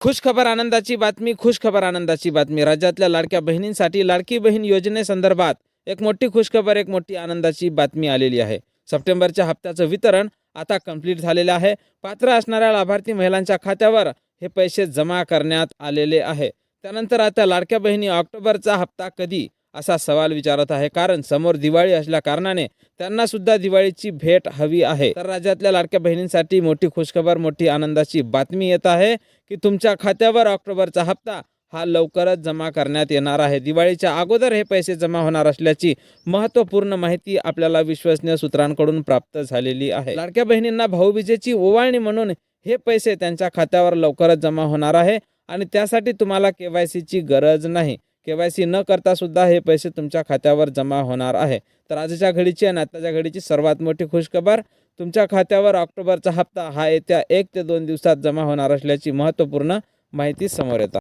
खुश खबर आनंदाची बातमी खुश खबर आनंदाची बातमी. राज्यातल्या लाडक्या बहिणींसाठी लाडकी बहीण योजनेसंदर्भात एक मोठी खुशखबर एक मोठी आनंदाची बातमी आलेली आहे. सप्टेंबरच्या हप्त्याचं वितरण आता कंप्लीट झालेलं आहे. पात्र असणाऱ्या लाभार्थी महिलांच्या खात्यावर हे पैसे जमा करण्यात आलेले आहे. त्यानंतर आता लाडक्या बहिणी ऑक्टोबरचा हप्ता कधी असा सवाल विचारत आहे. कारण समोर दिवाळी असल्या कारणाने त्यांना सुद्धा दिवाळीची भेट हवी आहे. तर राज्यातल्या लाडक्या बहिणींसाठी मोठी खुशखबर मोठी आनंदाची बातमी येत आहे की तुमच्या खात्यावर ऑक्टोबरचा हप्ता हा लवकरच जमा करण्यात येणार आहे. दिवाळीच्या अगोदर हे पैसे जमा होणार असल्याची महत्त्वपूर्ण माहिती आपल्याला विश्वसनीय सूत्रांकडून प्राप्त झालेली आहे. लाडक्या बहिणींना भाऊबीजेची ओवाळणी म्हणून हे पैसे त्यांच्या खात्यावर लवकरच जमा होणार आहे आणि त्यासाठी तुम्हाला के वाय सीची गरज नाही. के वाय सी न करता सुद्धा हे पैसे तुमच्या खात्यावर जमा होणार आहे. तर आजच्या घडीची आणि आताच्या घडीची सर्वात मोठी खुशखबर तुमच्या खात्यावर ऑक्टोबरचा हप्ता हा येत्या एक ते दोन दिवसात जमा होणार असल्याची महत्त्वपूर्ण माहिती समोर येतात.